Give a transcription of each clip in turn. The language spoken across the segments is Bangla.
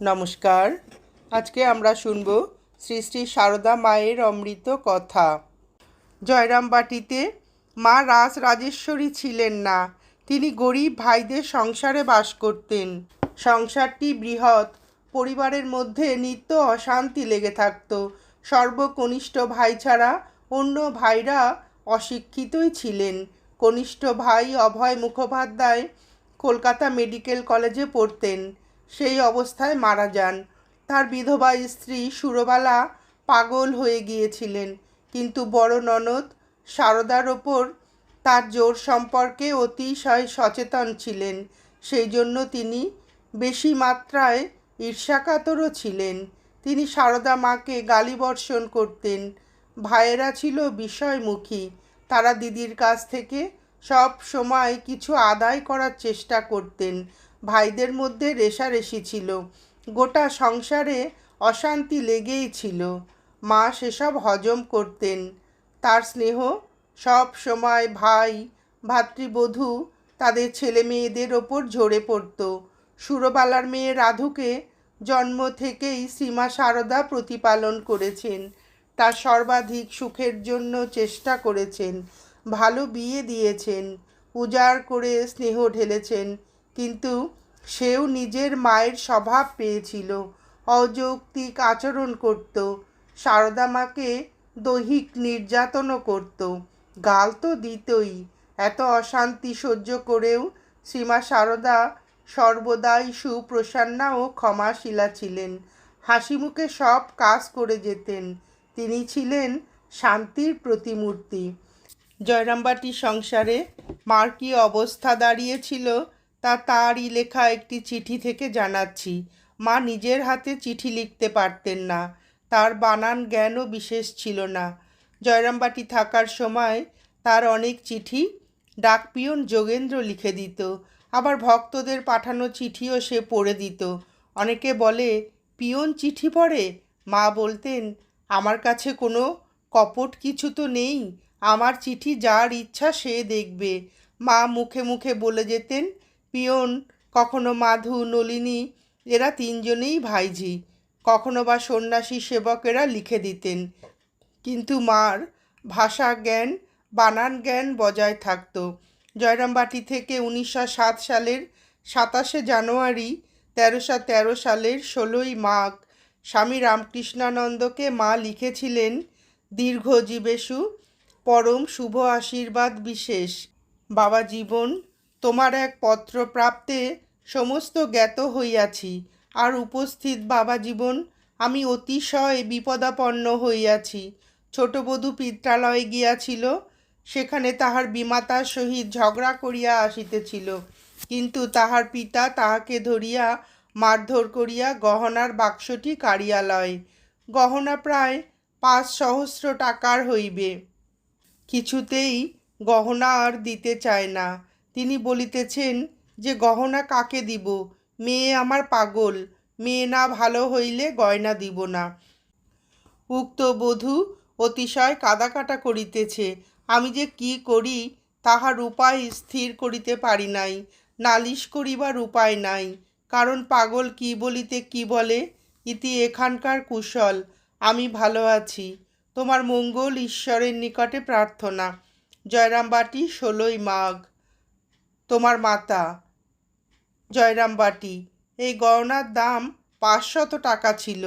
নমস্কার। আজকে আমরা শুনব শ্রী শ্রী সারদা মায়ের অমৃত কথা। জয়রামবাটিতে মা রাজ রাজেশ্বরী ছিলেন না, তিনি গরিব ভাইদের সংসারে বাস করতেন। সংসারটি বৃহৎ, পরিবারের মধ্যে নিত্য অশান্তি লেগে থাকত। সর্বকনিষ্ঠ ভাই ছাড়া অন্য ভাইরা অশিক্ষিতই ছিলেন। কনিষ্ঠ ভাই অভয় মুখোপাধ্যায় কলকাতা মেডিকেল কলেজে পড়তেন। সেই অবস্থায় মারা যান। তার বিধবা স্ত্রী সুরবালা পাগল হয়ে গিয়েছিলেন, কিন্তু বড় ননদ সারদার ওপর তার জোর সম্পর্কে অতিশয় সচেতন ছিলেন। সেই জন্য তিনি বেশি মাত্রায় ঈর্ষাকাতরও ছিলেন। তিনি সারদা মাকে গালিবর্ষণ করতেন। ভাইয়েরা ছিল বিষয়মুখী। তারা দিদির কাছ থেকে সব সময় কিছু আদায় করার চেষ্টা করতেন। ভাইদের মধ্যে রেষারেষি ছিল। গোটা সংসারে অশান্তি লেগেই ছিল। মা সেসব হজম করতেন। তার স্নেহ, সব সময় ভাই, ভাতৃবধূ তাদের ছেলে মেয়েদের ওপর ঝরে পড়ত। সুরবালার মেয়ে রাধুকে জন্ম থেকেই শ্রীমা সারদা প্রতিপালন করেছেন। তার সর্বাধিক সুখের জন্য চেষ্টা করেছেন। ভালো বিয়ে দিয়েছেন। উজাড় করে স্নেহ ঢেলেছেন। কিন্তু সেও নিজের মায়ের স্বভাব পেয়েছিল, অযৌক্তিক আচরণ করত, সারদা মাকে দৈহিক নির্যাতনও করত। গাল তো দিতই, এত অশান্তি সহ্য করেও শ্রীমা সারদা সর্বদাই সুপ্রসন্না ও ক্ষমাশীলা ছিলেন। হাসি মুখে সব কাজ করে যেতেন। তিনি ছিলেন শান্তির প্রতিমূর্তি। জয়রামবাটি সংসারে মার কী অবস্থা দাঁড়িয়েছিল তা তারই লেখা একটি চিঠি থেকে জানাচ্ছি। মা নিজের হাতে চিঠি লিখতে পারতেন না। তার বানান জ্ঞানও বিশেষ ছিল না। জয়রামবাটি থাকার সময় তার অনেক চিঠি ডাকপিয়ন যোগেন্দ্র লিখে দিত। আবার ভক্তদের পাঠানো চিঠিও সে পড়ে দিত। অনেকে বলে, পিয়ন চিঠি পড়ে? মা বলতেন, আমার কাছে কোনো কপট কিছু তো নেই। আমার চিঠি যার ইচ্ছা সে দেখবে। মা মুখে মুখে বলে যেতেন পিয়ন, কখনো মাধু, নলিনী, এরা তিনজনেই ভাইঝি। কখনো বা সন্ন্যাসী সেবকেরা লিখে দিতেন। কিন্তু মার ভাষা জ্ঞান, বানান জ্ঞান বজায় থাকতো। জয়রামবাটি থেকে উনিশশো সাত সালের সাতাশে জানুয়ারি, তেরোশো তেরো সালের ষোলোই মাঘ, স্বামী রামকৃষ্ণানন্দকে মা লিখেছিলেন, দীর্ঘ জীবেশু, পরম শুভ আশীর্বাদ বিশেষ। বাবা জীবন তোমার এক পত্র প্রাপ্তে সমস্ত জ্ঞাত হইয়াছি। আর উপস্থিত বাবা জীবন, আমি অতিশয় বিপদাপন্ন হইয়াছি। ছোট বধূ পিত্রালয়ে গিয়াছিল, সেখানে তাহার বিমাতার সহিত ঝগড়া করিয়া আসিতেছিল। কিন্তু তাহার পিতা তাহাকে ধরিয়া মারধর করিয়া গহনার বাক্সটি কাড়িয়া লয় গহনা প্রায় পাঁচ সহস্র টাকার হইবে। কিছুতেই গহনা আর দিতে চায় না। তিনি বলিতেছেন যে, গহনা কাকে দিব? মেয়ে আমার পাগল, মেয়ে না ভালো হইলে গয়না দিব না। উক্ত বধূ অতিশয় কাদাকাটা করিতেছে, আমি যে কি করি তাহার উপায় স্থির করিতে পারি নাই, নালিশ করিবার উপায় নাই, কারণ পাগল কি বলিতে কি বলে? ইতি এখানকার কুশল, আমি ভালো আছি, তোমার মঙ্গল ঈশ্বরের নিকটে প্রার্থনা। জয়রামবাটি, ষোলোই মাঘ। তোমার মাতা জয়রামবাটি এই গয়নার দাম পাঁচশত টাকা ছিল।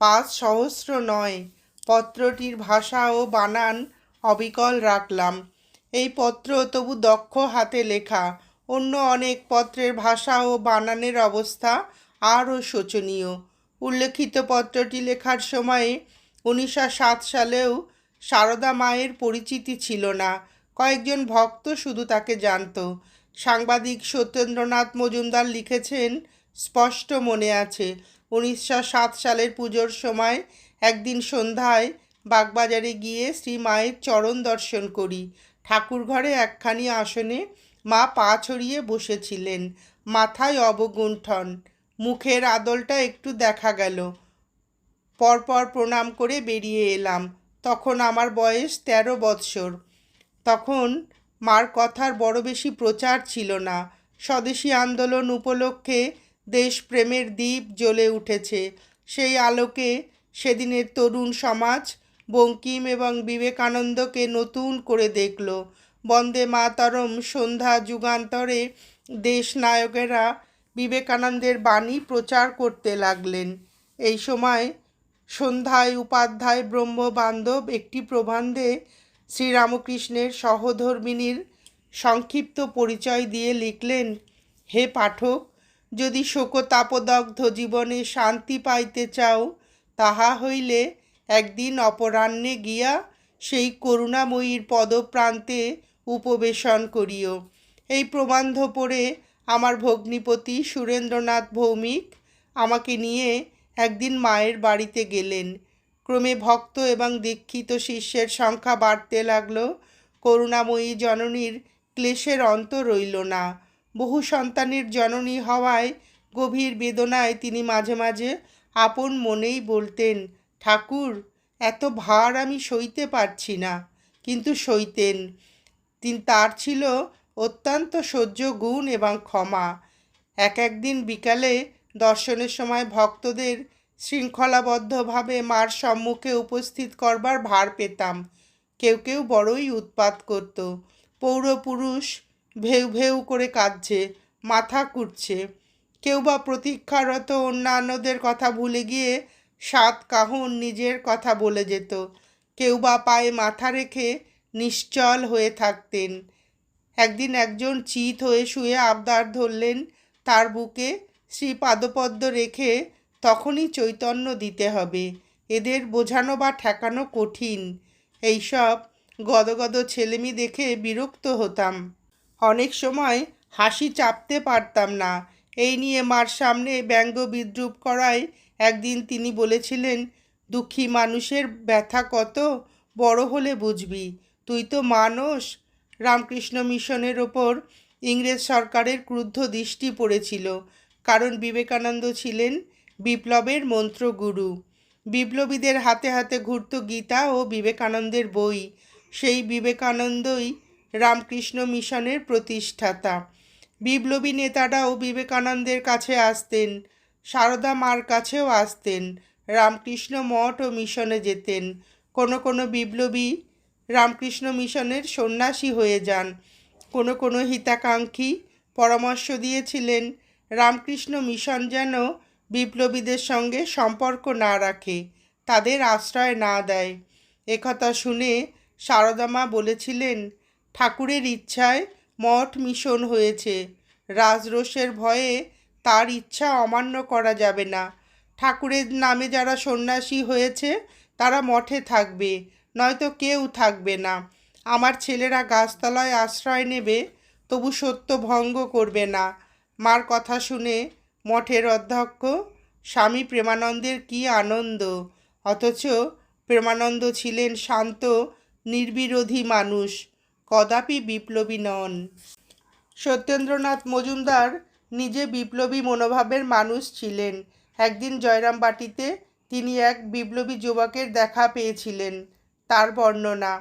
পাঁচ সহস্র নয়। পত্রটির ভাষা ও বানান অবিকল রাখলাম। এই পত্র তবু দক্ষ হাতে লেখা। অন্য অনেক পত্রের ভাষা ও বানানের অবস্থা আরও শোচনীয়। উল্লেখিত পত্রটি লেখার সময়ে উনিশশো সাত সালেও সারদা মায়ের পরিচিতি ছিল না। কয়েকজন ভক্ত শুধু তাকে জানত। সাংবাদিক সত্যেন্দ্রনাথ মজুমদার লিখেছেন, স্পষ্ট মনে আছে, উনিশশো সাত সালের পুজোর সময় একদিন সন্ধ্যায় বাগবাজারে গিয়ে শ্রী মায়ের চরণ দর্শন করি। ঠাকুর ঘরে একখানি আসনে মা পা ছড়িয়ে বসেছিলেন, মাথায় অবগুণ্ঠন। মুখের আদলটা একটু দেখা গেল। পরপর প্রণাম করে বেরিয়ে এলাম। তখন আমার বয়স তেরো বৎসর। তখন মার কথার বড় বেশি প্রচার ছিল না। স্বদেশী আন্দোলন উপলক্ষে দেশপ্রেমের দ্বীপ জ্বলে উঠেছে। সেই আলোকে সেদিনের তরুণ সমাজ বঙ্কিম এবং বিবেকানন্দকে নতুন করে দেখল। বন্দে মাতরম সন্ধ্যা যুগান্তরে দেশ নায়কেরা বিবেকানন্দের বাণী প্রচার করতে লাগলেন। এই সময় সন্ধ্যায় উপাধ্যায় ব্রহ্মবান্ধব একটি প্রবন্ধে শ্রীরামকৃষ্ণের সহধর্মিনীর সংক্ষিপ্ত পরিচয় দিয়ে লিখলেন, হে পাঠক, যদি শোকতাপদগ্ধ জীবনে শান্তি পাইতে চাও, তাহা হইলে একদিন অপরাহ্নে গিয়া সেই করুণাময়ীর পদপ্রান্তে উপবেশন করিও। এই প্রবন্ধ পড়ে আমার ভগ্নিপতি সুরেন্দ্রনাথ ভৌমিক আমাকে নিয়ে একদিন মায়ের বাড়িতে গেলেন। ক্রমে ভক্ত এবং দীক্ষিত শিষ্যের সংখ্যা বাড়তে লাগল। করুণাময়ী জননীর ক্লেশের অন্ত রইল না। বহু সন্তানের জননী হওয়ায় গভীর বেদনায় তিনি মাঝে মাঝে আপন মনেই বলতেন, ঠাকুর, এত ভার আমি সইতে পারছি না। কিন্তু সইতেন। তিনি, তার ছিল অত্যন্ত সহ্য গুণ এবং ক্ষমা। এক, একদিন বিকালে দর্শনের সময় ভক্তদের শৃঙ্খলাবদ্ধভাবে মার সম্মুখে উপস্থিত করবার ভার পেতাম। কেউ কেউ বড়ই উৎপাত করত। পৌরপুরুষ ভেউ ভেউ করে কাঁদছে, মাথা কুটছে। কেউ বা প্রতীক্ষারত অন্যান্যদের কথা ভুলে গিয়ে সাত কাহন নিজের কথা বলে যেত। কেউ বা পায়ে মাথা রেখে নিশ্চল হয়ে থাকতেন। একদিন একজন চিত হয়ে শুয়ে আবদার ধরলেন তার বুকে শ্রী পাদপদ্ম রেখে তখনই চৈতন্য দিতে হবে। এদের বোঝানো বা ঠেকানো কঠিন। এইসব গদগদ ছেলেমি দেখে বিরক্ত হতাম। অনেক সময় হাসি চাপতে পারতাম না। এই নিয়ে মার সামনে ব্যঙ্গ বিদ্রুপ করায় একদিন তিনি বলেছিলেন, দুঃখী মানুষের ব্যথা কত বড় হলে বুঝবি। তুই তো মানুষ। রামকৃষ্ণ মিশনের ওপর ইংরেজ সরকারের ক্রুদ্ধ দৃষ্টি পড়েছিল। কারণ বিবেকানন্দ ছিলেন বিপ্লবের মন্ত্রগুরু। বিপ্লবীদের হাতে হাতে ঘুরত গীতা ও বিবেকানন্দের বই। সেই বিবেকানন্দই রামকৃষ্ণ মিশনের প্রতিষ্ঠাতা। বিপ্লবী নেতারাও বিবেকানন্দের কাছে আসতেন, সারদা মার কাছেও আসতেন, রামকৃষ্ণ মঠ ও মিশনে যেতেন। কোনো কোনো বিপ্লবী রামকৃষ্ণ মিশনের সন্ন্যাসী হয়ে যান। কোনো কোনো হিতাকাঙ্ক্ষী পরামর্শ দিয়েছিলেন, রামকৃষ্ণ মিশন যেন বিপ্লবীদের সঙ্গে সম্পর্ক না রাখে, তাদের আশ্রয় না দেয়। একথা শুনে সারদামা বলেছিলেন, ঠাকুরের ইচ্ছায় মঠ মিশন হয়েছে। রাজরোষের ভয়ে তার ইচ্ছা অমান্য করা যাবে না। ঠাকুরের নামে যারা সন্ন্যাসী হয়েছে, তারা মঠে থাকবে, নয়তো কেউ থাকবে না। আমার ছেলেরা গাছতলায় আশ্রয় নেবে, তবু সত্য ভঙ্গ করবে না। মার কথা শুনে মঠের অধ্যক্ষ, স্বামী প্রেমানন্দের কি আনন্দ? অথচ প্রেমানন্দ ছিলেন শান্ত, নির্বিরোধী মানুষ, কদাপি বিপ্লবী নন। সত্যেন্দ্রনাথ মজুমদার নিজে বিপ্লবী মনোভাবের মানুষ ছিলেন। একদিন জয়রামবাটিতে তিনি এক বিপ্লবী যুবকের দেখা পেয়েছিলেন, তার বর্ণনা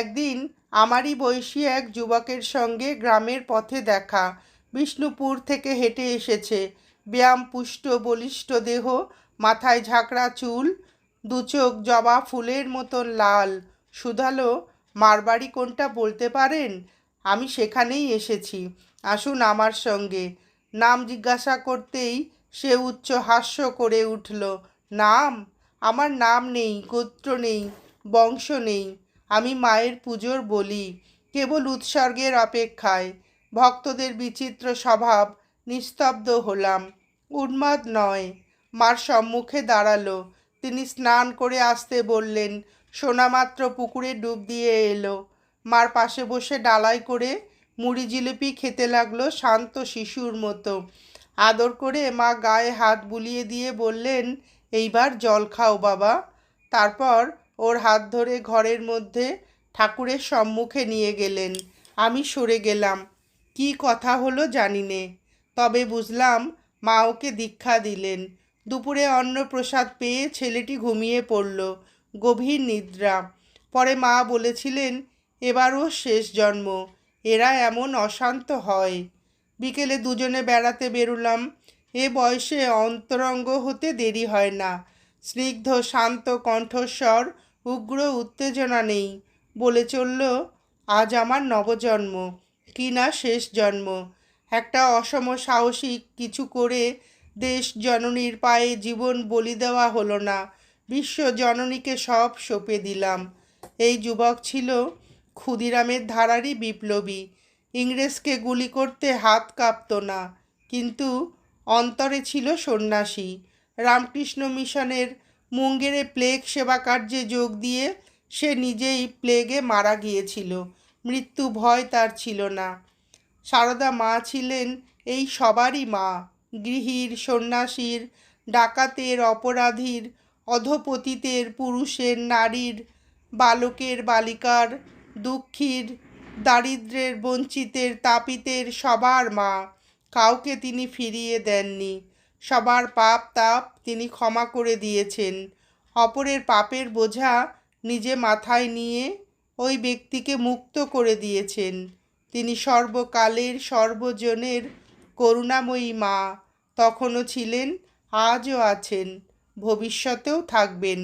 একদিন আমারই বয়সী এক যুবকের সঙ্গে গ্রামের পথে দেখা বিষ্ণুপুর থেকে হেঁটে এসেছে। ব্যায়াম, পুষ্ট, বলিষ্ঠ দেহ, মাথায় ঝাঁকড়া চুল দুচোখ জবা ফুলের মতন লাল। শুধালো মারবাড়ি কোনটা বলতে পারেন? আমি সেখানেই এসেছি। আসুন আমার সঙ্গে। নাম জিজ্ঞাসা করতেই সে উচ্চ হাস্য করে উঠল, নাম? আমার নাম নেই, গোত্র নেই, বংশ নেই। আমি মায়ের পুজোর বলি, কেবল উৎসর্গের অপেক্ষায়। ভক্তদের বিচিত্র স্বভাব, নিস্তব্ধ হলাম। উন্মাদ নয়। মার সম্মুখে দাঁড়াল। তিনি স্নান করে আসতে বললেন সোনামাত্র পুকুরে ডুব দিয়ে এলো। মার পাশে বসে ডালাই করে মুড়ি জিলিপি খেতে লাগল শান্ত শিশুর মতো। আদর করে মা গায়ে হাত বুলিয়ে দিয়ে বললেন, এইবার জল খাও বাবা। তারপর ওর হাত ধরে ঘরের মধ্যে ঠাকুরের সম্মুখে নিয়ে গেলেন। আমি সরে গেলাম। কি কথা হলো জানি নে তবে বুঝলাম মা ওকে দীক্ষা দিলেন। দুপুরে অন্নপ্রসাদ পেয়ে ছেলেটি ঘুমিয়ে পড়ল। গভীর নিদ্রা। পরে মা বলেছিলেন, এবারও শেষ জন্ম। এরা এমন অশান্ত হয়। বিকেলে দুজনে বেড়াতে বেরুলাম। এ বয়সে অন্তরঙ্গ হতে দেরি হয় না। স্নিগ্ধ, শান্ত কণ্ঠস্বর, উগ্র উত্তেজনা নেই বলে চলল, আজ আমার নবজন্ম। কি না শেষ জন্ম? একটা অসম সাহসিক কিছু করে দেশ জননীর পায়ে জীবন বলি দেওয়া হলো না। বিশ্ব জননীকে সব সঁপে দিলাম। এই যুবক ছিল ক্ষুদিরামের ধারারই বিপ্লবী। ইংরেজকে গুলি করতে হাত কাঁপত না, কিন্তু অন্তরে ছিল সন্ন্যাসী। রামকৃষ্ণ মিশনের মুঙ্গেরে প্লেগ সেবা কার্যে যোগ দিয়ে সে নিজেই প্লেগে মারা গিয়েছিল। মৃত্যু ভয় তার ছিল না। সারদা মা ছিলেন এই সবারই মা। গৃহীর, সন্ন্যাসীর, ডাকাতের, অপরাধীর, অধপতিতের, পুরুষের, নারীর, বালকের, বালিকার, দুঃখীর, দারিদ্রের, বঞ্চিতের, তাপিতের সবার মা। কাউকে তিনি ফিরিয়ে দেননি। সবার পাপ তাপ তিনি ক্ষমা করে দিয়েছেন। অপরের পাপের বোঝা নিজে মাথায় নিয়ে ওই ব্যক্তিকে মুক্ত করে দিয়েছেন। তিনি সর্বকালের সর্বজনের করুণাময়ী মা। তখনও ছিলেন, আজও আছেন, ভবিষ্যতেও থাকবেন।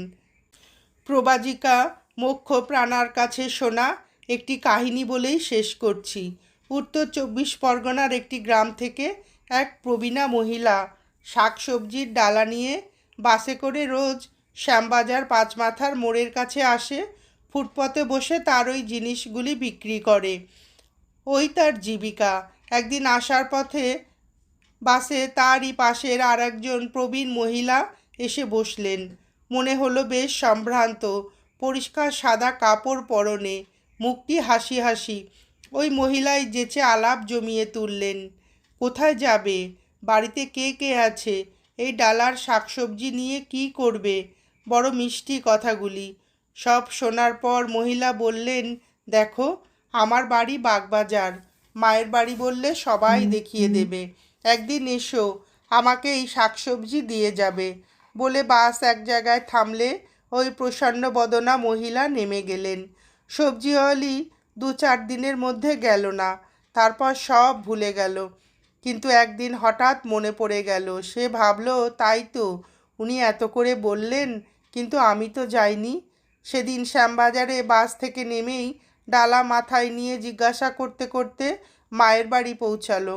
প্রবাজিকা মোক্ষ প্রাণার কাছে শোনা একটি কাহিনী বলেই শেষ করছি। উত্তর চব্বিশ পরগনার একটি গ্রাম থেকে এক প্রবীণা মহিলা শাকসবজির ডালা নিয়ে বাসে করে রোজ শ্যামবাজার পাঁচমাথার মোড়ের কাছে আসে। ফুটপথে বসে তার ওই জিনিসগুলি বিক্রি করে। ওই তার জীবিকা। একদিন আসার পথে বাসে তারই পাশের আর একজন প্রবীণ মহিলা এসে বসলেন। মনে হলো বেশ সম্ভ্রান্ত, পরিষ্কার সাদা কাপড় পরনে, মুখটি হাসি হাসি। ওই মহিলাই যেচে আলাপ জমিয়ে তুললেন, কোথায় যাবে? বাড়িতে কে কে আছে? এই ডালার শাকসবজি নিয়ে কি করবে? বড় মিষ্টি কথাগুলি। সব শোনার পর মহিলা বললেন দেখো আমার বাড়ি বাগবাজার। মায়ের বাড়ি বললে সবাই দেখিয়ে দেবে। একদিন এসো আমাকে এই শাকসবজি দিয়ে যাবে। বলে বাস এক জায়গায় থামলে ওই প্রসন্ন বদনা মহিলা নেমে গেলেন। সবজিওয়ালি দু চার দিনের মধ্যে গেল না তারপর সব ভুলে গেল। কিন্তু একদিন হঠাৎ মনে পড়ে গেল সে ভাবলো তাই তো উনি এত করে বললেন কিন্তু আমি তো যাইনি। সেদিন শ্যামবাজারে বাস থেকে নেমেই ডালা মাথায় নিয়ে জিজ্ঞাসা করতে করতে মায়ের বাড়ি পৌঁছালো।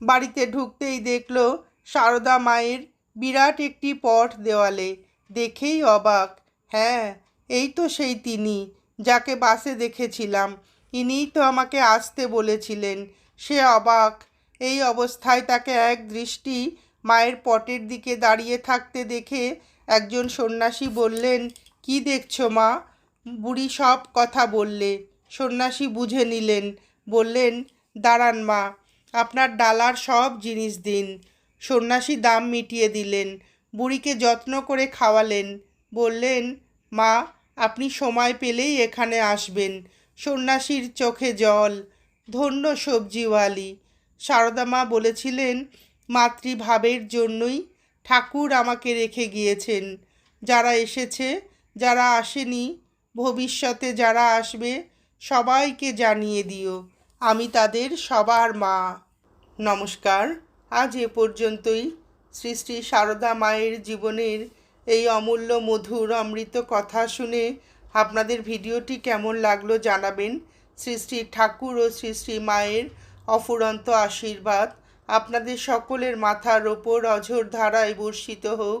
বাড়িতে ঢুকতেই দেখল সারদা মায়ের বিরাট একটি পট দেওয়ালে। দেখেই অবাক। হ্যাঁ এই তো সেই তিনি, যাকে বাসে দেখেছিলাম। ইনিই তো আমাকে আসতে বলেছিলেন। সে অবাক। এই অবস্থায় তাকে এক দৃষ্টি মায়ের পটের দিকে দাঁড়িয়ে থাকতে দেখে একজন সন্ন্যাসী বললেন কি দেখছ মা? বুড়ি সব কথা বললে। সন্ন্যাসী বুঝে নিলেন, বললেন, দাঁড়ান মা, আপনার ডালার সব জিনিস দিন। সন্ন্যাসী দাম মিটিয়ে দিলেন, বুড়িকে যত্ন করে খাওয়ালেন, বললেন, মা, আপনি সময় পেলেই এখানে আসবেন। সন্ন্যাসীর চোখে জল, ধন্য সবজিওয়ালি। মা বলেছিলেন, মাতৃভাবের জন্যই ঠাকুর আমাকে রেখে গিয়েছেন। যারা এসেছে যারা আসেনি, ভবিষ্যতে যারা আসবে, সবাইকে জানিয়ে দিও, আমি তাদের সবার মা। নমস্কার, আজ এ পর্যন্তই। শ্রী শ্রী সারদা মায়ের জীবনের এই অমূল্য মধুর অমৃত কথা শুনে আপনাদের ভিডিওটি কেমন লাগল জানাবেন। শ্রী শ্রী ঠাকুর ও শ্রী শ্রী মায়ের অফুরন্ত আশীর্বাদ আপনাদের সকলের মাথার ওপর অঝোর ধারায় বর্ষিত হোক।